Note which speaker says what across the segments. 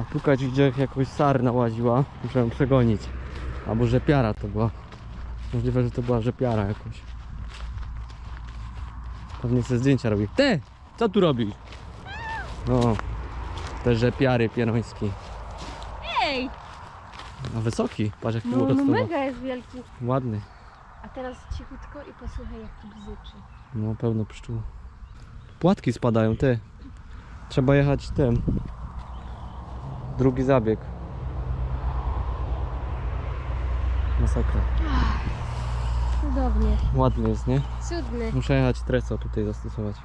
Speaker 1: A pukać gdzie jakoś sarna łaziła, muszę ją przegonić. Albo rzepiara to była. Możliwe, że to była rzepiara jakoś. Pewnie sobie zdjęcia robi. Ty! Co tu robisz? No, te rzepiary pieroński.
Speaker 2: Ej!
Speaker 1: A wysoki, patrz jak
Speaker 2: No, no mega jest wielki.
Speaker 1: Ładny.
Speaker 2: A teraz cichutko i posłuchaj jak tu bzyczy.
Speaker 1: No pełno pszczół. Płatki spadają, ty. Trzeba jechać tym. Drugi zabieg. Masakra.
Speaker 2: Cudownie.
Speaker 1: Ładny jest, nie?
Speaker 2: Cudny.
Speaker 1: Muszę jechać treso tutaj zastosować.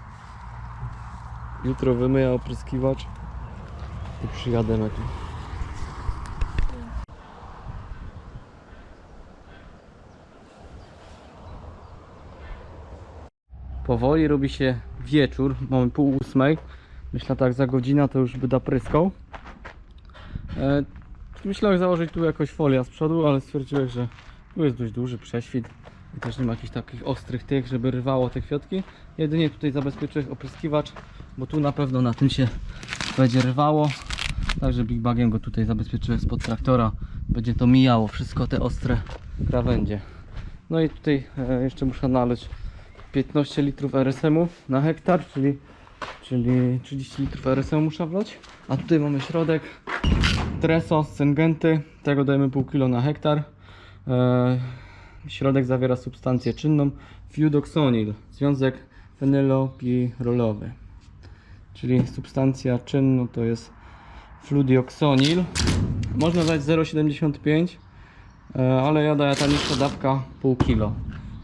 Speaker 1: Jutro wymyję opryskiwacz i przyjadę na tu. Powoli robi się wieczór, mamy pół ósmej. Myślę tak za godzinę to już by pryskał. E, myślałem założyć tu jakoś folia z przodu, ale stwierdziłem, że tu jest dość duży prześwit i też nie ma jakichś takich ostrych tych, żeby rwało te kwiatki. Jedynie tutaj zabezpieczyłem opryskiwacz, bo tu na pewno na tym się będzie rwało. Także Big Bagiem go tutaj zabezpieczyłem spod traktora. Będzie to mijało wszystko te ostre krawędzie. No i tutaj e, jeszcze muszę naleć 15 litrów RSM-u na hektar, czyli, czyli 30 litrów RSM muszę wlać. A tutaj mamy środek Treso Syngenty, tego dajemy pół kilo na hektar. E, środek zawiera substancję czynną Fudoxonil, związek fenylopirolowy. Czyli substancja czynna to jest fludioxonil. Można dać 0,75 E, ale ja daję ta niższa dawka pół kilo.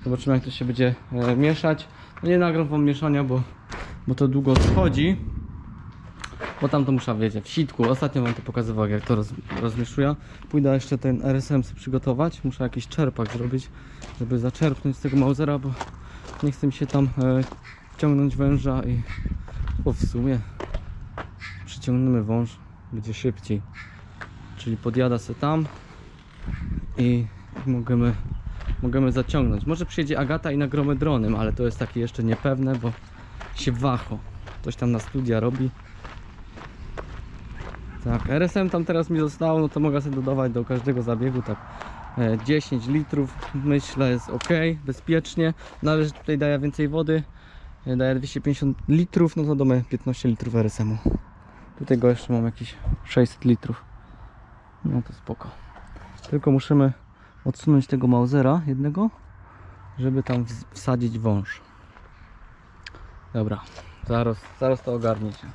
Speaker 1: Zobaczymy jak to się będzie e, mieszać. No nie nagram wam mieszania, bo, bo to długo schodzi. Bo tam to muszę wiedzieć w sitku. Ostatnio wam to pokazywał jak to roz, rozmieszuję. Pójdę jeszcze ten RSM sobie przygotować. Muszę jakiś czerpak zrobić, żeby zaczerpnąć z tego Mausera, bo nie chce mi się tam e, ciągnąć węża i bo w sumie przyciągniemy wąż, będzie szybciej. Czyli podjada se tam, i możemy, możemy zaciągnąć. Może przyjedzie Agata i nagromy dronem, ale to jest takie jeszcze niepewne, bo się wacho. Ktoś tam na studia robi. Tak, RSM tam teraz mi zostało, no to mogę sobie dodawać do każdego zabiegu tak e, 10 litrów, myślę jest ok, bezpiecznie. Należy że tutaj daję więcej wody, e, daję 250 litrów, no to damy 15 litrów RSM-u. Tutaj go jeszcze mam jakieś 600 litrów. No to spoko. Tylko musimy odsunąć tego Mausera jednego, żeby tam ws- wsadzić wąż. Dobra, zaraz, zaraz to ogarniecie.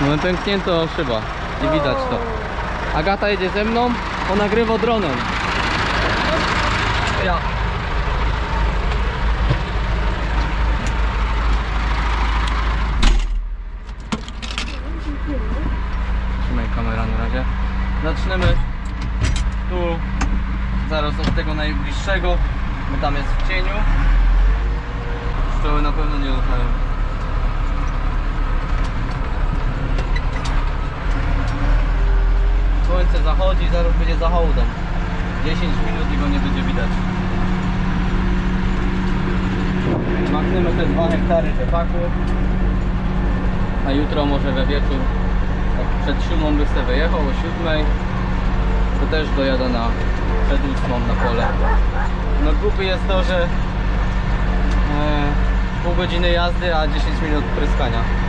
Speaker 1: Mamy pęknięto szyba, nie widać to. Agata jedzie ze mną, on nagrywa dronem. Ja. Trzymaj kamera na razie. Zaczniemy tu, zaraz od tego najbliższego, bo tam jest w cieniu. Pszczoły na pewno nie latają. Słońce zachodzi, zaraz będzie za hołdem. 10 minut i go nie będzie widać. Machnemy te 2 hektary rzepaku. A jutro może we wieczór, tak przed siódmą by sobie wyjechał, o siódmej to też dojadę na przed ósmą na pole. No głupy jest to, że e, pół godziny jazdy, a 10 minut pryskania.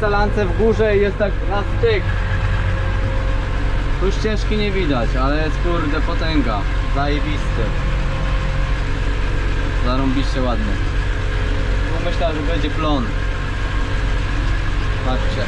Speaker 1: W górze i jest tak na styk. Tu ścieżki nie widać, ale jest kurde potęga. Zajebisty. Zarąbiście ładny. Tu myślałem, że będzie plon. Patrzcie.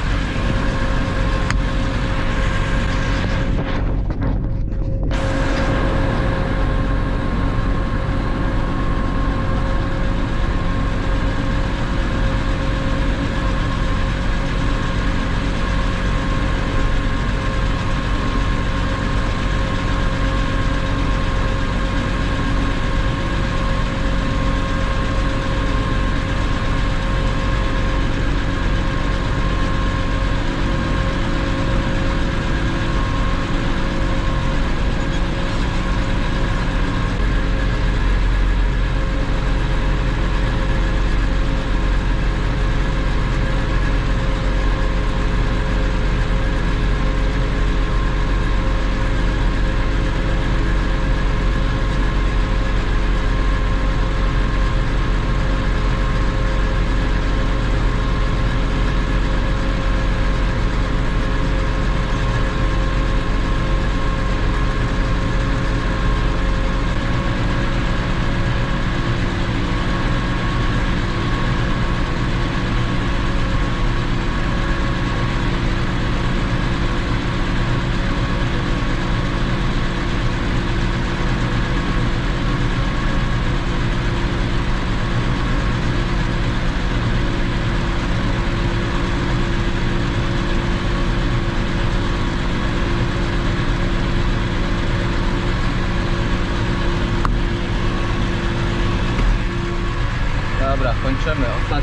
Speaker 1: Dobra,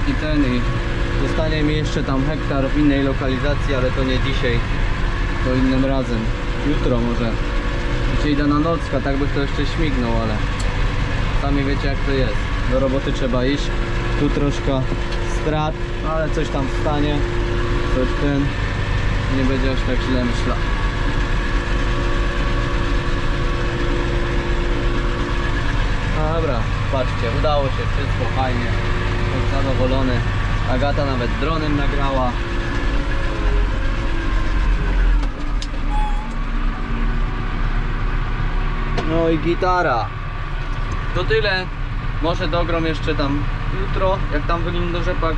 Speaker 1: ostatni ten i zostanie mi jeszcze tam hektar w innej lokalizacji, ale to nie dzisiaj, to innym razem. Jutro może. Dzisiaj idę na nocka, tak bych to jeszcze śmignął, ale sami wiecie jak to jest. Do roboty trzeba iść. Tu troszkę strat, ale coś tam stanie. Coś ten. Nie będzie aż tak źle myślał. Dobra, patrzcie, udało się wszystko fajnie. Jestem zadowolony. Agata nawet dronem nagrała. No i gitara. To tyle. Może dogrom jeszcze tam jutro, jak tam wygląda rzepak.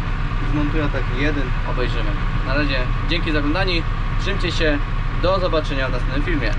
Speaker 1: Zmontuję taki jeden, obejrzymy. Na razie dzięki za oglądanie. Trzymcie się. Do zobaczenia w następnym filmie.